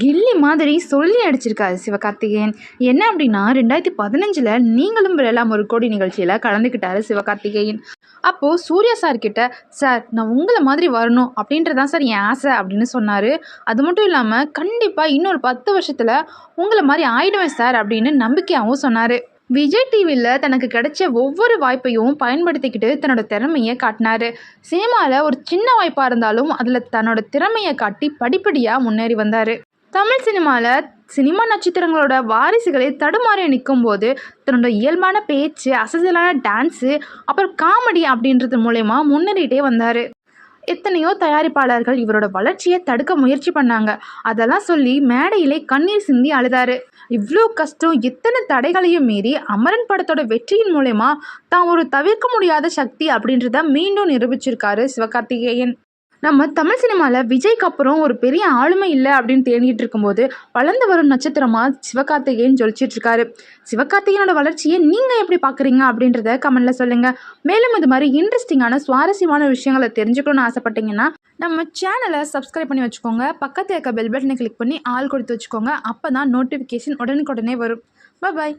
கில்லி மாதிரி சொல்லி அடிச்சிருக்காரு சிவகார்த்திகேயன். என்ன அப்படின்னா ரெண்டாயிரத்தி பதினஞ்சில் நீங்களும் விழலாம் ஒரு கோடி நிகழ்ச்சியில் கலந்துக்கிட்டாரு சிவகார்த்திகேயன். அப்போது சூர்யா சார் கிட்ட சார் நான் உங்களை மாதிரி வரணும் அப்படின்றதான் சார் என் ஆசை அப்படின்னு சொன்னார். அது மட்டும் இல்லாமல் கண்டிப்பாக இன்னொரு பத்து வருஷத்தில் உங்களை மாதிரி ஆயிடுவேன் சார் அப்படின்னு நம்பிக்கையாகவும் சொன்னார். விஜய் டிவியில் தனக்கு கிடைச்ச ஒவ்வொரு வாய்ப்பையும் பயன்படுத்திக்கிட்டு தன்னோட திறமையை காட்டினாரு. சினிமாவில் ஒரு சின்ன வாய்ப்பாக இருந்தாலும் அதில் தன்னோட திறமையை காட்டி படிப்படியாக முன்னேறி வந்தார். தமிழ் சினிமாவில் சினிமா நட்சத்திரங்களோட வாரிசுகளை தடுமாறி நிற்கும் போது தன்னோட இயல்பான பேச்சு அசசலான டான்ஸு அப்புறம் காமெடி அப்படின்றது மூலயமா முன்னேறிட்டே வந்தார். எத்தனையோ தயாரிப்பாளர்கள் இவரோட வளர்ச்சியை தடுக்க முயற்சி பண்ணாங்க. அதெல்லாம் சொல்லி மேடையிலே கண்ணீர் சிந்தி அழுதாரு. இவ்வளோ கஷ்டம் எத்தனை தடைகளையும் மீறி அமரன் படத்தோட வெற்றியின் மூலயமா தான் ஒரு தவிர்க்க முடியாத சக்தி அப்படின்றத மீண்டும் நிரூபிச்சிருக்காரு சிவகார்த்திகேயன். நம்ம தமிழ் சினிமாவில் விஜய்க்கு அப்புறம் ஒரு பெரிய ஆளுமை இல்லை அப்படின்னு தேடிட்டு இருக்கும்போது வளர்ந்து வரும் நட்சத்திரமா சிவகார்த்திகேயன் ஜொலிச்சிட்டு இருக்காரு. சிவகார்த்திகேயனோட வளர்ச்சியை நீங்கள் எப்படி பார்க்குறீங்க அப்படின்றத கமெண்ட்ல சொல்லுங்கள் மேலும் இது மாதிரி இன்ட்ரெஸ்டிங்கான சுவாரஸ்யமான விஷயங்களை தெரிஞ்சுக்கணும்னு ஆசைப்பட்டீங்கன்னா நம்ம சேனலை சப்ஸ்கிரைப் பண்ணி வச்சுக்கோங்க. பக்கத்தில் இருக்க பெல் பட்டனை கிளிக் பண்ணி ஆள் கொடுத்து வச்சுக்கோங்க. அப்போ தான் நோட்டிஃபிகேஷன் உடனுக்குடனே வரும். பாய்